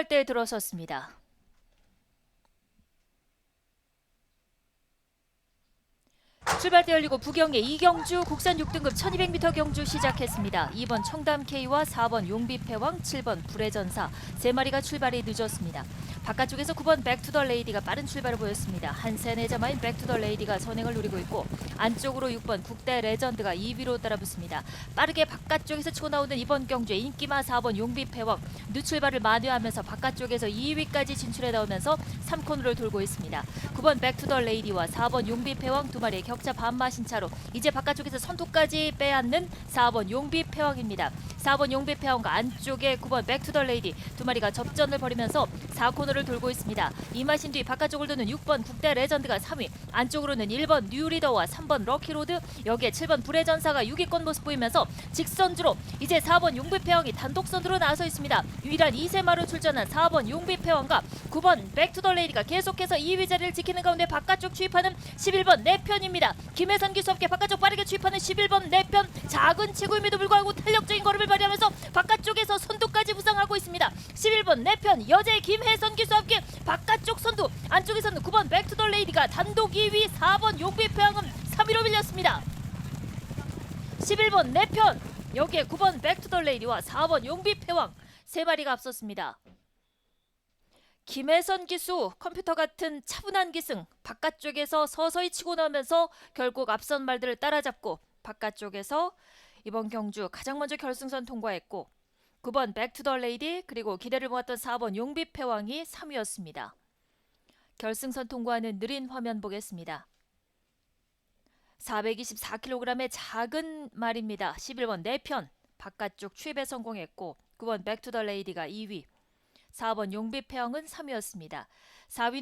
출발대에 들어섰습니다. 출발대 열리고 부경의 이경주 국산 6등급 1200m 경주 시작했습니다. 2번 청담 K와 4번 용비패왕, 7번 불의 전사 세 마리가 출발이 늦었습니다. 바깥쪽에서 9번 백투더 레이디가 빠른 출발을 보였습니다. 한 세네자마인 백투더 레이디가 선행을 누리고 있고 안쪽으로 6번 국대 레전드가 2위로 따라붙습니다. 빠르게 바깥쪽에서 치고 나오는 이번 경주에 인기마 4번 용비패왕 늦출발을 만회하면서 바깥쪽에서 2위까지 진출해 나오면서 3코너를 돌고 있습니다. 9번 백투더 레이디와 4번 용비패왕 두 마리의 격차 반마신 차로 이제 바깥쪽에서 선두까지 빼앗는 4번 용비 패왕입니다. 4번 용비 패왕과 안쪽에 9번 백투더 레이디 두 마리가 접전을 벌이면서 4코너를 돌고 있습니다. 이마신 뒤 바깥쪽을 도는 6번 국대 레전드가 3위 안쪽으로는 1번 뉴리더와 3번 럭키로드 여기에 7번 불의 전사가 6위권 모습 보이면서 직선주로 이제 4번 용비 패왕이 단독 선두로 나서 있습니다. 유일한 이세마로 출전한 4번 용비 패왕과 9번 백투더 레이디가 계속해서 2위 자리를 지키는 가운데 바깥쪽 추입하는 11번 내 편입니다. 김혜선 기수 함께 바깥쪽 빠르게 추입하는 11번 내편 작은 체구임에도 불구하고 탄력적인 걸음을 발휘하면서 바깥쪽에서 선두까지 부상하고 있습니다. 11번 내편 여제 김혜선 기수 함께 바깥쪽 선두 안쪽에서는 9번 백투더 레이디가 단독 2위 4번 용비패왕은 3위로 밀렸습니다. 11번 내편 여기에 9번 백투더 레이디와 4번 용비 패왕 세 마리가 앞섰습니다. 김혜선 기수 컴퓨터 같은 차분한 기승 바깥쪽에서 서서히 치고 나오면서 결국 앞선 말들을 따라잡고 바깥쪽에서 이번 경주 가장 먼저 결승선 통과했고 9번 백투더 레이디 그리고 기대를 모았던 4번 용비패왕이 3위였습니다. 결승선 통과하는 느린 화면 보겠습니다. 424kg의 작은 말입니다. 11번 내편 바깥쪽 추입에 성공했고 9번 백투더 레이디가 2위 4번 용비패왕은 3위였습니다. 4위는